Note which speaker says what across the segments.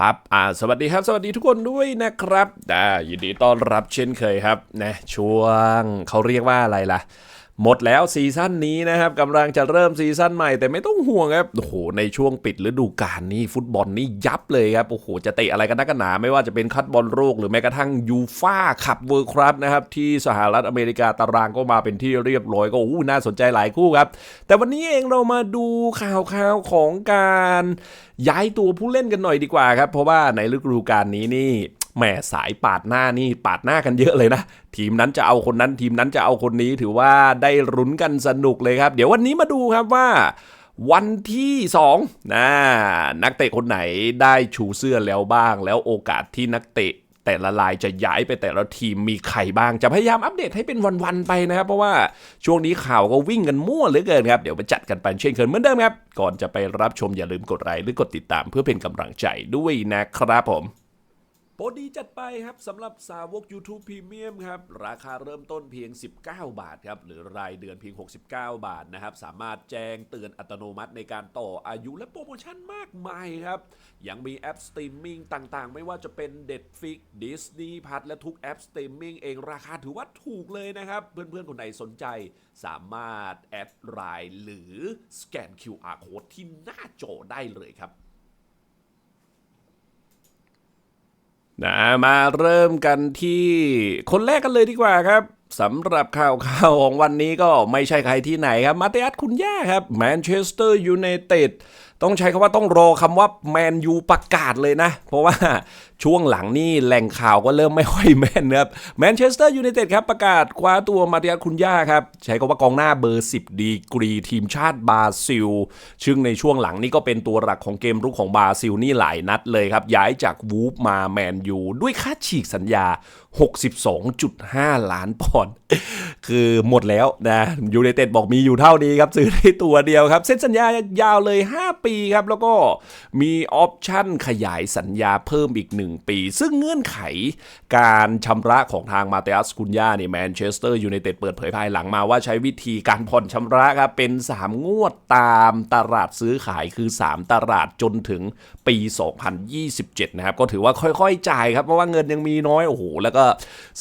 Speaker 1: ปั๊บอ่าสวัสดีครับ สวัสดีทุกคนด้วยนะครับอ่ายินดีต้อนรับเช่นเคยครับนะช่วงเขาเรียกว่าอะไรล่ะ หมดแล้วซีซั่นนี้นะครับกำลังจะเริ่มซีซั่นใหม่แต่ไม่ต้องห่วงครับโอ้โหในช่วงปิดฤดูกาลนี่ฟุตบอลนี่ยับเลยครับโอ้โหจะเตะอะไรกันนักกันหนา ไม่ว่าจะเป็นคัดบอลโลกหรือแม้กระทั่งยูฟ่าคัพเวิร์ครับนะครับที่สหรัฐอเมริกาตารางก็มาเป็นที่เรียบร้อยก็โอ้โหน่าสนใจหลายคู่ครับ แต่วันนี้เองเรามาดูข่าวข่าวๆของการย้ายตัวผู้เล่นกันหน่อยดีกว่าครับเพราะว่าในฤดูกาลนี้นี่ แหมสายปาดหน้านี่ปาดหน้ากันเยอะเลยนะ ทีมนั้นจะเอาคนนั้นทีมนั้นจะเอาคนนี้ถือว่าได้รุ้นกันสนุกเลยครับ เดี๋ยววันนี้มาดูครับว่าวันที่2นะนักเตะคนไหนได้ชูเสื้อแล้วบ้าง แล้วโอกาสที่นักเตะแต่ละลายจะย้ายไปแต่ละทีมมีใครบ้าง จะพยายามอัปเดตให้เป็นวันๆไปนะครับ เพราะว่าช่วงนี้ข่าวก็วิ่งกันมั่วเหลือเกินครับ เดี๋ยวไปจัดกันไปเช่นเคยเหมือนเดิมครับ ก่อนจะไปรับชมอย่าลืมกดไลค์หรือกดติดตามเพื่อเป็นกำลังใจด้วยนะครับผม ปรดีจัดไปครับสำหรับสาวก YouTube Premium ครับ ราคาเริ่มต้นเพียง 19 บาทครับ หรือรายเดือนเพียง 69 บาทนะครับ สามารถแจ้งเตือนอัตโนมัติในการต่ออายุและโปรโมชั่นมากมายครับ ยังมีแอปสตรีมมิ่งต่างๆ ไม่ว่าจะเป็น Netflix Disney พัทและทุกแอปสตรีมมิ่งเองราคาถือว่าถูกเลยนะครับ เพื่อนๆ คนไหนสนใจ สามารถแอดไลน์หรือสแกน QR Code ที่หน้าจอได้เลยครับ นะมาเริ่มกันที่คนแรกกันเลยดีกว่าครับสำหรับข่าวข่าวของวันนี้ก็ไม่ใช่ใครที่ไหนครับ มาเตอัสคุณย่าครับแมนเชสเตอร์ยูไนเต็ด ต้องใช้คำว่าต้องรอคำว่าแมนยูประกาศเลยนะ เพราะว่าช่วงหลังนี่แหล่งข่าวก็เริ่มไม่ค่อยแม่นนะครับแมนเชสเตอร์ยูไนเต็ดครับประกาศคว้าตัวมาเตอัสคุณย่าครับ ใช้คำว่ากองหน้าเบอร์ 10 ดีกรีทีมชาติบราซิลซึ่งในช่วงหลังนี่ก็เป็นตัวหลักของเกมรุกของบราซิลนี่หลายนัดเลยครับ ย้ายจากวูฟมาแมนยูด้วยค่าฉีกสัญญา62.5 ล้านปอนด์คือหมดแล้วนะยูไนเต็ดบอกมีอยู่เท่านี้ครับซื้อได้ตัวเดียวครับ เซ็นสัญญายาวเลย 5 ปีครับ แล้วก็มีออปชั่นขยายสัญญาเพิ่มอีก 1 ปี ซึ่งเงื่อนไขการชำระของทางมาเตอัสคุนยาเนี่ยแมนเชสเตอร์ยูไนเต็ดเปิดเผยภายหลังมาว่าใช้วิธีการผ่อนชำระครับเป็น 3 งวดตามตลาดซื้อขายคือ 3 ตลาดจนถึงปี 2027 นะครับก็ถือว่าค่อยๆ จ่ายครับเพราะว่าเงินยังมีน้อยโอ้โหแล้วก็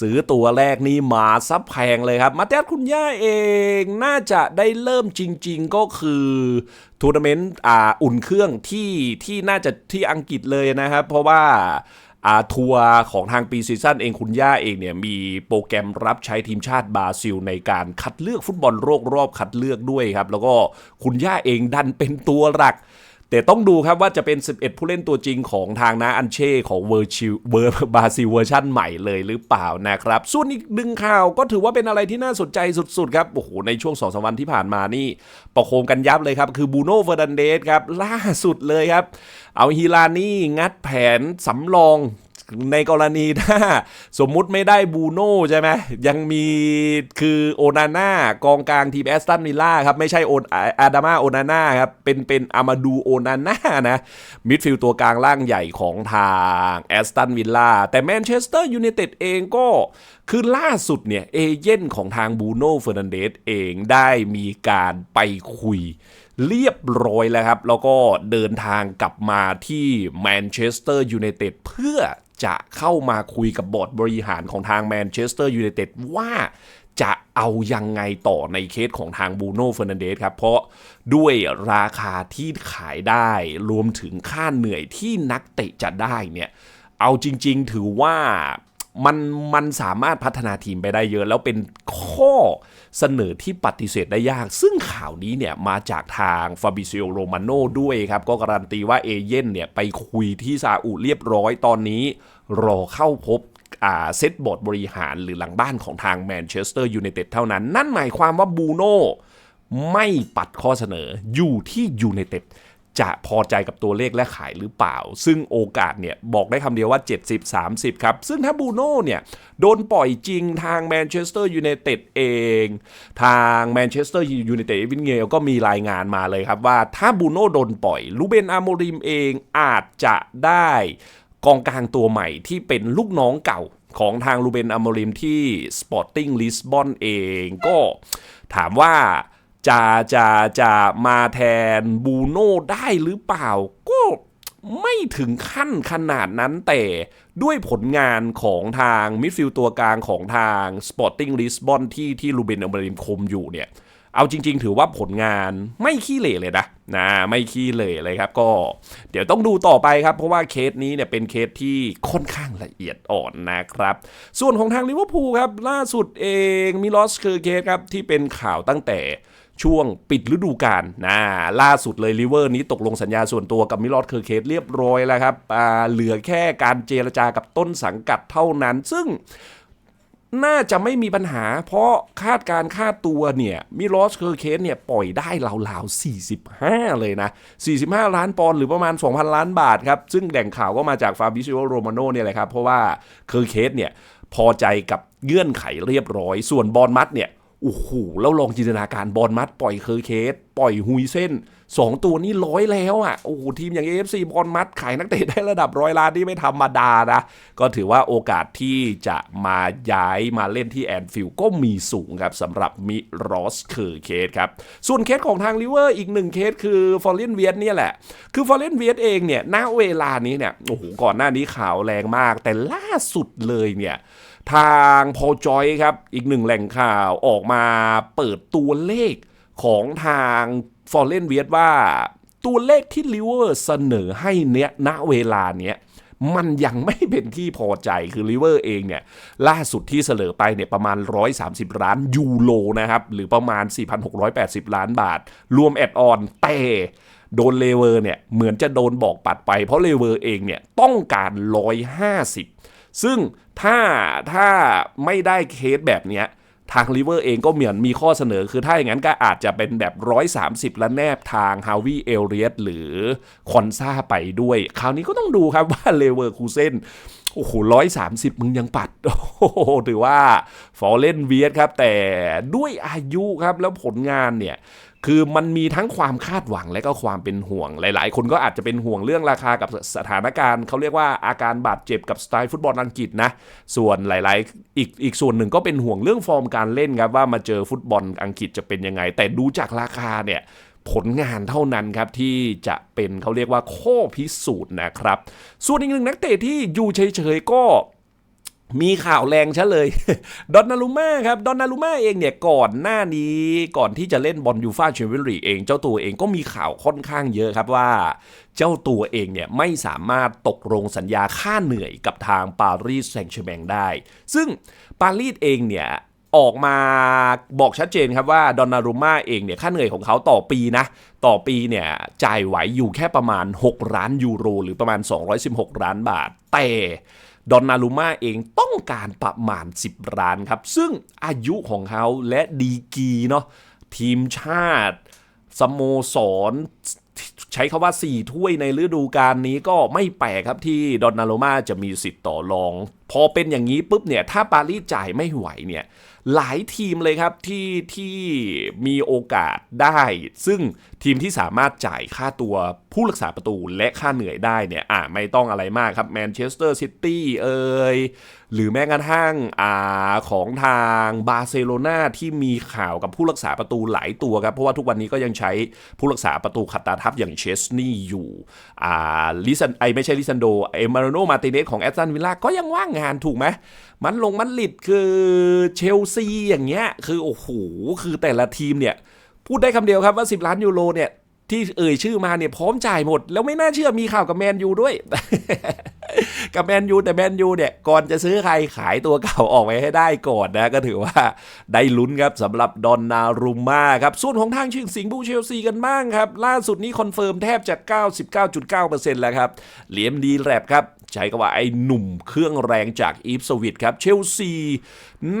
Speaker 1: ซื้อตัวแรกนี่มาซับแพงเลยครับ มาเตสคุณย่าเองน่าจะได้เริ่มจริง ๆก็คือทัวร์นาเมนต์อ่าอุ่นเครื่องที่ที่น่าจะที่อังกฤษเลยนะครับ เพราะว่าอาทัวร์ของทางปีซีซั่นเองคุณย่าเองเนี่ยมีโปรแกรมรับใช้ทีมชาติบราซิล ในการคัดเลือกฟุตบอลโลกรอบคัดเลือกด้วยครับ แล้วก็คุณย่าเองดันเป็นตัวหลัก แต่ต้องดูครับว่าจะเป็น 11 ผู้เล่นตัวจริงของทางนาอันเช่ของเวอร์ชิวเวอร์บาซิเวอร์ชั่นใหม่เลยหรือเปล่านะครับ ส่วนอีกดึงข่าวก็ถือว่าเป็นอะไรที่น่าสนใจสุดๆครับโอ้โหในช่วงสองสวันที่ผ่านมานี่ประโคมกันยับเลยครับ คือบูโน่เฟอร์ดันเดสครับล่าสุดเลยครับ เอาฮิลานี่งัดแผนสำรอง ในกรณีถ้าสมมุติไม่ได้บูโน่ใช่ไหมยังมีคือโอนาน่ากองกลางทีมแอสตันวิลล่าครับไม่ใช่โอนอาดามาโอนาน่าครับเป็นเป็นอามาดูโอนาน่านะมิดฟิลด์ตัวกลางล่างใหญ่ของทางแอสตันวิลล่าแต่แมนเชสเตอร์ยูไนเต็ดเองก็ คือล่าสุดเนี่ยเอเย่นของทางบูโน่เฟอร์นันเดสเองได้มีการไปคุยเรียบร้อยแล้วครับ แล้วก็เดินทางกลับมาที่แมนเชสเตอร์ยูไนเต็ดเพื่อจะเข้ามาคุยกับบอร์ดบริหารของทางแมนเชสเตอร์ยูไนเต็ดว่าจะเอายังไงต่อในเคสของทางบูโน่เฟอร์นันเดสครับ เพราะด้วยราคาที่ขายได้รวมถึงค่าเหนื่อยที่นักเตะจะได้เนี่ย เอาจริง ๆ ถือว่า มันมันสามารถพัฒนาทีมไปได้เยอะ แล้วเป็นข้อเสนอที่ปฏิเสธได้ยาก ซึ่งข่าวนี้เนี่ยมาจากทางฟาบิซิโอโรมาโนด้วยครับ ก็การันตีว่าเอเย่นเนี่ยไปคุยที่ซาอุเรียบร้อยตอนนี้ รอเข้าพบอ่าเซตบอร์ดบริหารหรือหลังบ้านของทางแมนเชสเตอร์ยูไนเต็ดเท่านั้น นั่นหมายความว่าบูโน่ไม่ปัดข้อเสนออยู่ที่ยูไนเต็ด จะพอใจกับตัวเลขและขายหรือเปล่า ซึ่งโอกาสเนี่ยบอกได้คำเดียวว่า 70-30 ครับ ซึ่งถ้าบูโน่เนี่ย โดนปล่อยจริงทางแมนเชสเตอร์ยูไนเต็ดเอง ทางแมนเชสเตอร์ยูไนเต็ดวินเงลก็มีรายงานมาเลยครับว่าถ้าบูโน่โดนปล่อยลูเบนอาโมริมเองอาจจะได้กองกลางตัวใหม่ที่เป็นลูกน้องเก่าของทางลูเบนอ m มริมที่ Sporting Lisbon เองก็ถามว่า จะจะจะมาแทนบูโน่ได้หรือเปล่า ก็ไม่ถึงขั้นขนาดนั้นแต่ด้วยผลงานของทางมิดฟิลด์ตัวกลางของทาง Sporting Lisbon ที่ที่ลูเบนอมริมคมอยู่เนี่ย เอาจริง ๆ ถือว่าผลงานไม่ขี้เหร่เลยนะนะไม่ขี้เหร่เลยครับ ก็เดี๋ยวต้องดูต่อไปครับ เพราะว่าเคสนี้เนี่ยเป็นเคสที่ค่อนข้างละเอียดอ่อนนะครับ ส่วนของทางลิเวอร์พูลครับ ล่าสุดเองมิลอสเคอร์เคสครับที่เป็นข่าวตั้งแต่ ช่วงปิดฤดูกาลนะล่าสุดเลยลิเวอร์นี้ตกลงสัญญาส่วนตัวกับมิลอสเคอร์เคสเรียบร้อยแล้วครับเหลือแค่การเจรจากับต้นสังกัดเท่านั้น ซึ่งน่าจะไม่มีปัญหา เพราะคาดการค่าตัวเนี่ยมิลอสเคอร์เคสเนี่ยปล่อยได้ราวๆ 45 เลยนะ 45 ล้านปอนด์หรือประมาณ 2,000 ล้านบาทครับ ซึ่งแหล่งข่าวก็มาจากฟาบิซิโอโรมาโนเนี่ยแหละครับ เพราะว่าเคอร์เคสเนี่ยพอใจกับเงื่อนไขเรียบร้อย ส่วนบอลมัดเนี่ย โอ้โหแล้วลองจินตนาการบอลมัดปล่อยเคอร์เคส ปล่อยฮุยเส้นสองตัวนี้ร้อยแล้วอะโอ้โหทีมอย่าง AFC บอลมัดขายนักเตะได้ระดับร้อยล้านนี่ไม่ธรรมดานะ ก็ถือว่าโอกาสที่จะมาย้ายมาเล่นที่แอนฟิลด์ก็มีสูงครับสำหรับมิรอสเคอร์เคสครับ ส่วนเคสของทางลิเวอร์อีกหนึ่งเคสคือฟอร์เรนเวียเนี่ยแหละ คือฟอร์เรนเวียเองเนี่ยณเวลานี้เนี่ยโอ้โหก่อนหน้านี้ข่าวแรงมาก แต่ล่าสุดเลยเนี่ย ทางพอจอยครับ อีกหนึ่งแหล่งข่าวออกมาเปิดตัวเลขของทางฟอร์เรนเวียดว่า ตัวเลขที่ลิเวอร์เสนอให้เนี้ยณเวลาเนี้ยมันยังไม่เป็นที่พอใจคือลิเวอร์เองเนี่ย ล่าสุดที่เสนอไปเนี่ยประมาณ 130 ล้านยูโรนะครับ หรือประมาณ 4,680 ล้านบาท รวมแอดออนแต่โดนเลเวอร์เนี่ย เหมือนจะโดนบอกปัดไป เพราะเลเวอร์เองเนี่ย ต้องการ 150 ซึ่งถ้าถ้าไม่ได้เคสแบบเนี้ยทางลิเวอร์เองก็เหมือนมีข้อเสนอ คือถ้าอย่างนั้นก็อาจจะเป็นแบบ 130 และแนบทางฮาวิเอลเรียสหรือคอนซาไปด้วย คราวนี้ก็ต้องดูครับว่าเลเวอร์คูเซนโอ้โหร้อยสามสิบมึงยังปัด โอ้โหถือว่าฟอร์เรนเวียสครับ แต่ด้วยอายุครับแล้วผลงานเนี่ย คือมันมีทั้งความคาดหวังและก็ความเป็นห่วง หลาย ๆ คนก็อาจจะเป็นห่วงเรื่องราคากับสถานการณ์เขาเรียกว่าอาการบาดเจ็บกับสไตล์ฟุตบอลอังกฤษนะส่วนหลาย ๆ อีกอีกส่วนหนึ่งก็เป็นห่วงเรื่องฟอร์มการเล่นครับว่ามาเจอฟุตบอลอังกฤษจะเป็นยังไง แต่ดูจากราคาเนี่ยผลงานเท่านั้นครับ ที่จะเป็นเขาเรียกว่าข้อพิสูจน์นะครับ ส่วนอีกหนึ่งนักเตะที่อยู่เฉยๆก็ มีข่าวแรงชะเลย ดอนนารุม่าครับ ดอนนารุม่าเองเนี่ย ก่อนหน้านี้ก่อนที่จะเล่นบอลยูฟาแชมเปี้ยนลีกเอง เจ้าตัวเองก็มีข่าวค่อนข้างเยอะครับว่า เจ้าตัวเองเนี่ยไม่สามารถตกลงสัญญาค่าเหนื่อยกับทางปารีสแซงต์แชร์แมงได้ ซึ่งปารีสเองเนี่ยออกมาบอกชัดเจนครับว่าดอนนารุม่าเองเนี่ยค่าเหนื่อยของเขาต่อปีนะ ต่อปีเนี่ยจ่ายไหวอยู่แค่ประมาณ 6 ล้านยูโร หรือประมาณ 216 ล้านบาท แต่ ดอนนารุม่าเองต้องการประมาณ 10 ล้านครับ ซึ่งอายุของเขาและดีกีเนาะทีมชาติสโมสรใช้คาว่า 4 ถ้วยในฤดูกาลนี้ก็ไม่แปลกครับที่ดอนนารุมาจะมีสิทธิ์ต่อรองพอเป็นอย่างนี้ปุ๊บเนี่ยถ้าปารีสจ่ายไม่ไหวเนี่ยหลายทีมเลยครับที่ที่มีโอกาสได้ ซึ่งทีมที่สามารถจ่ายค่าตัวผู้รักษาประตูและค่าเหนื่อยได้เนี่ยอ่าไม่ต้องอะไรมากครับแมนเชสเตอร์ซิตี้เอ่ยหรือแม้กระทั่งอ่าของทางบาร์เซโลนาที่มีข่าวกับผู้รักษาประตูหลายตัวครับ เพราะว่าทุกวันนี้ก็ยังใช้ผู้รักษาประตูขัดตาทับอย่างเชสนี่อยู่อ่าลิซันไอไม่ใช่ลิซันโดเอมาโนมาติเนสของแอสตันวิลล่าก็ยังว่างงานถูกไหม มันลงมันลิดคือเชลซีอย่างเงี้ย คือโอ้โห คือแต่ละทีมเนี่ย พูดได้คำเดียวครับว่า 10 ล้านยูโรเนี่ย ที่เอ่ยชื่อมาเนี่ยพร้อมจ่ายหมด แล้วไม่น่าเชื่อมีข่าวกับแมนยูด้วย กับแมนยูแต่แมนยูเนี่ย ก่อนจะซื้อใครขายตัวเก่าออกไปให้ได้ก่อนนะ ก็ถือว่าได้ลุ้นครับสำหรับดอนนารุมมาครับ ส่วนของทางชื่อสิงห์บูเชลซีกันบ้างครับ ล่าสุดนี้คอนเฟิร์มแทบจะ 99.9%แล้วครับเหลียมดีแรบครับ ใช้คำว่าไอ้หนุ่มเครื่องแรงจากอีฟสวิตครับเชลซี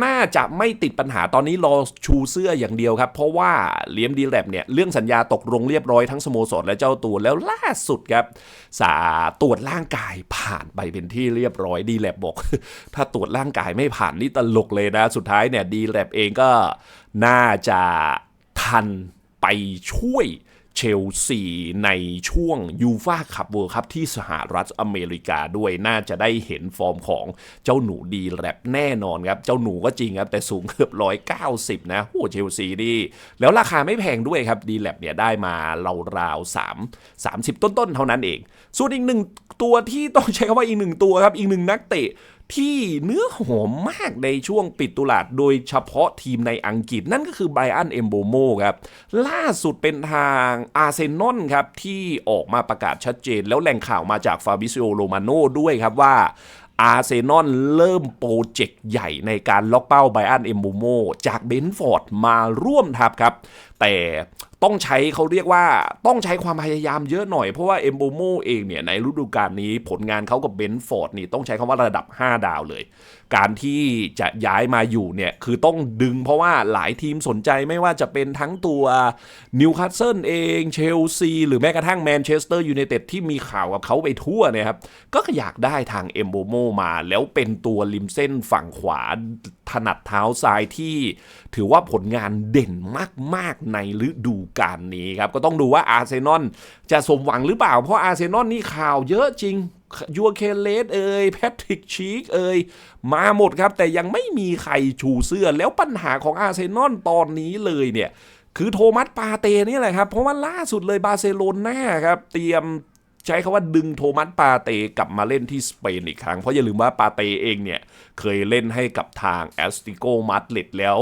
Speaker 1: น่าจะไม่ติดปัญหาตอนนี้รอชูเสื้ออย่างเดียวครับ เพราะว่าเลียมดีแลบเนี่ยเรื่องสัญญาตกลงเรียบร้อยทั้งสโมสรและเจ้าตัวแล้วล่าสุดครับ สาตรวจร่างกายผ่านไปเป็นที่เรียบร้อยดีแลบบอก ถ้าตรวจร่างกายไม่ผ่านนี่ตลกเลยนะ สุดท้ายเนี่ยดีแลบเองก็น่าจะทันไปช่วย เชลซีในช่วงยูฟาคัพเวิร์คัพที่สหรัฐอเมริกาด้วยน่าจะได้เห็นฟอร์มของเจ้าหนูดีแลบแน่นอนครับ เจ้าหนูก็จริงครับ แต่สูงเกือบร้อยเก้าสิบนะโอ้เชลซีนี่แล้วราคาไม่แพงด้วยครับ ดีแลบเนี่ยได้มาเราราวๆสามสามสิบต้นๆ เท่านั้นเอง ส่วนอีกหนึ่งตัวที่ต้องใช้คำว่าอีกหนึ่งตัวครับ อีกหนึ่งนักเตะ ที่เนื้อหอมมากในช่วงปิดตุลาดโดยเฉพาะทีมในอังกฤษนั่นก็คือไบอันเอมโบโมครับ ล่าสุดเป็นทางอาร์เซนอลครับ ที่ออกมาประกาศชัดเจน แล้วแหล่งข่าวมาจากฟาบิซิโอโรมาโน่ด้วยครับว่าอาร์เซนอลเริ่มโปรเจกต์ใหญ่ในการล็อกเป้าไบอันเอมโบโมจากเบนฟอร์ดมาร่วมทัพครับ แต่ ต้องใช้เขาเรียกว่าต้องใช้ความพยายามเยอะหน่อยเพราะว่าเอมโบโมเองเนี่ยในฤดูกาลนี้ผลงานเขากับเบนฟอร์ดนี่ต้องใช้คำว่าระดับ 5 ดาวเลย การที่จะย้ายมาอยู่เนี่ยคือต้องดึงเพราะว่าหลายทีมสนใจไม่ว่าจะเป็นทั้งตัวนิวคาสเซิลเองเชลซีหรือแม้กระทั่งแมนเชสเตอร์ยูไนเต็ดที่มีข่าวกับเขาไปทั่วนี่ครับก็อยากได้ทางเอมโบโมมา แล้วเป็นตัวริมเส้นฝั่งขวาถนัดเท้าซ้ายที่ ถือว่าผลงานเด่นมาก ๆ ในฤดูกาลนี้ครับ ก็ต้องดูว่าอาร์เซนอลจะสมหวังหรือเปล่า เพราะอาร์เซนอลนี่ข่าวเยอะจริงยัวเคเลสเอ่ยแพทริกชีกเอ่ยมาหมดครับ แต่ยังไม่มีใครชูเสื้อแล้วปัญหาของอาร์เซนอลตอนนี้เลยเนี่ย คือโทมัสปาเตนี่แหละครับ เพราะว่าล่าสุดเลยบาร์เซโลนาครับ เตรียม ใช้คาว่าดึงโทมัสปาเตกลับมาเล่นที่สเปนอีกครั้ง เพราะอย่าลืมว่าปาเตเองเนี่ย เคยเล่นให้กับทางแอสติโกมาดริดแล้ว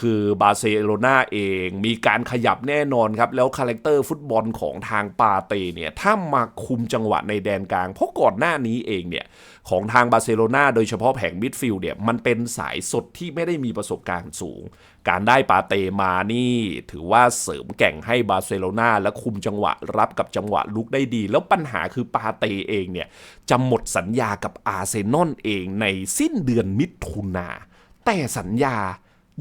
Speaker 1: คือบาร์เซโลนาเองมีการขยับแน่นอนครับ แล้วคาแรคเตอร์ฟุตบอลของทางปาเตเนี่ย ถ้ามาคุมจังหวะในแดนกลาง เพราะก่อนหน้านี้เองเนี่ย ของทางบาร์เซโลนาโดยเฉพาะแผงมิดฟิลด์เนี่ยมันเป็นสายสดที่ไม่ได้มีประสบการณ์สูงการได้ปาเตมานี่ถือว่าเสริมแก่งให้บาร์เซโลนาและคุมจังหวะรับกับจังหวะลุกได้ดี แล้วปัญหาคือปาเตเองเนี่ยจะหมดสัญญากับอาร์เซนอลเองในสิ้นเดือนมิถุนาแต่สัญญา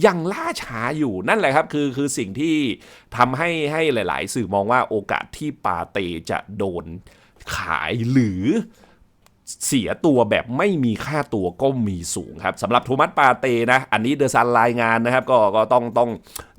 Speaker 1: ยังล่าช้าอยู่นั่นแหละครับคือคือสิ่งที่ทำให้ให้หลาย ๆ สื่อมองว่าโอกาสที่ปาเตจะโดนขายหรือ เสียตัวแบบไม่มีค่าตัวก็มีสูงครับสำหรับโทมัสปาเตนะ อันนี้เดอะซันรายงานนะครับ ก็ก็ต้องต้อง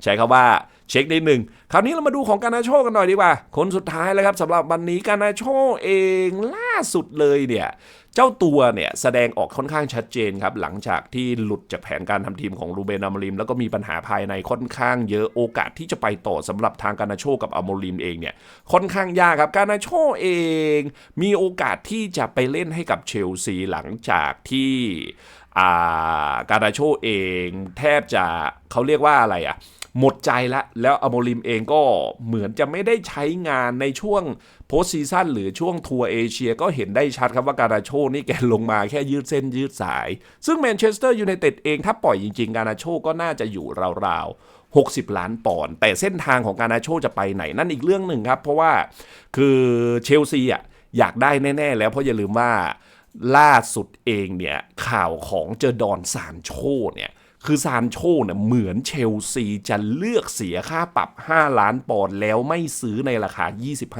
Speaker 1: ใช้คำว่า เช็คนิดหนึ่งคราวนี้เรามาดูของการนาโชกันหน่อยดีกว่า คนสุดท้ายเลยครับสำหรับวันนี้การนาโชเองล่าสุดเลยเนี่ยเจ้าตัวเนี่ยแสดงออกค่อนข้างชัดเจนครับ หลังจากที่หลุดจากแผนการทำทีมของรูเบนอามริม แล้วก็มีปัญหาภายในค่อนข้างเยอะโอกาสที่จะไปต่อสำหรับทางการนาโชกับอามริมเองเนี่ยค่อนข้างยากครับการนาโชเอง มีโอกาสที่จะไปเล่นให้กับเชลซีหลังจากที่อาการนาโชเอง แทบจะเขาเรียกว่าอะไรอะ หมดใจแล้วแล้วอโมริมเองก็เหมือนจะไม่ได้ใช้งานในช่วงโพสซีซั่นหรือช่วงทัวร์เอเชียก็เห็นได้ชัดครับว่าการาโชนี่แกลงมาแค่ยืดเส้นยืดสาย ซึ่งแมนเชสเตอร์ยูไนเต็ดเองถ้าปล่อยจริง ๆ การาโชก็น่าจะอยู่ราวๆ60 ล้านปอนด์แต่เส้นทางของการาโชจะไปไหนนั่นอีกเรื่องหนึ่งครับ เพราะว่าคือเชลซีอะอยากได้แน่ ๆ แล้วเพราะอย่าลืมว่าล่าสุดเองเนี่ยข่าวของเจอดอนซานโชเนี่ย คือซานโชเนี่ยเหมือนเชลซีจะเลือกเสียค่าปรับ 5 ล้านปอนด์แล้วไม่ซื้อในราคา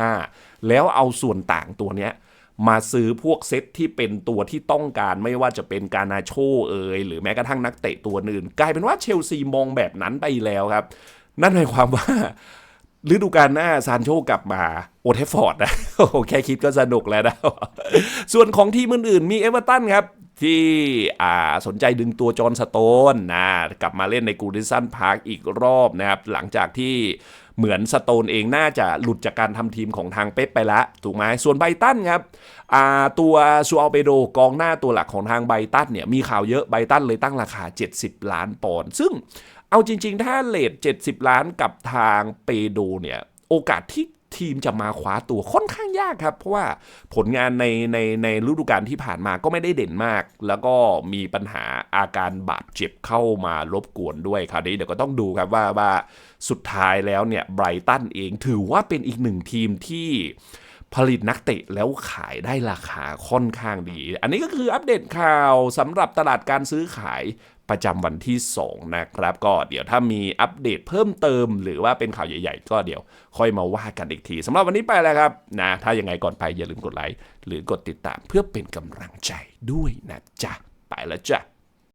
Speaker 1: 25 แล้วเอาส่วนต่างตัวเนี้ยมาซื้อพวกเซตที่เป็นตัวที่ต้องการไม่ว่าจะเป็นการนาโชเอยหรือแม้กระทั่งนักเตะตัวอื่น กลายเป็นว่าเชลซีมองแบบนั้นไปแล้วครับ นั่นหมายความว่าฤดูกาลหน้าซานโชกลับมาโอเทฟฟอร์ดนะโอ้แค่คิดก็สนุกแล้วนะ ส่วนของทีมอื่นๆมีเอเวอร์ตันครับ ที่สนใจดึงตัวจอห์นสโตนนะกลับมาเล่นในกูดิสันพาร์คอีกรอบนะครับ หลังจากที่เหมือนสโตนเองน่าจะหลุดจากการทำทีมของทางเป๊ปไปแล้วถูกไหมส่วนไบตันครับตัวซูอัลเปโดกองหน้าตัวหลักของทางไบตันเนี่ยมีข่าวเยอะไบตันเลยตั้งราคา 70 ล้านปอนด์ซึ่งเอาจริง ๆ ถ้าเลท70 ล้านกับทางเปโดเนี่ยโอกาสที่ ทีมจะมาคว้าตัวค่อนข้างยากครับ เพราะว่าผลงานในในในฤดูกาลที่ผ่านมาก็ไม่ได้เด่นมาก แล้วก็มีปัญหาอาการบาดเจ็บเข้ามารบกวนด้วยคราวนี้เดี๋ยวก็ต้องดูครับว่าว่าสุดท้ายแล้วเนี่ยไบรตันเองถือว่าเป็นอีกหนึ่งทีมที่ผลิตนักเตะแล้วขายได้ราคาค่อนข้างดี อันนี้ก็คืออัปเดตข่าวสำหรับตลาดการซื้อขาย ประจำวันที่ 2 นะครับ ก็เดี๋ยวถ้ามีอัปเดตเพิ่มเติม หรือว่าเป็นข่าวใหญ่ ๆ ก็เดี๋ยวค่อยมาว่ากันอีกทีสำหรับวันนี้ไปแล้วครับนะถ้ายังไงก่อนไปอย่าลืมกดไลค์หรือกดติดตามเพื่อเป็นกำลังใจด้วยนะจ๊ะไปแล้วจ้ะ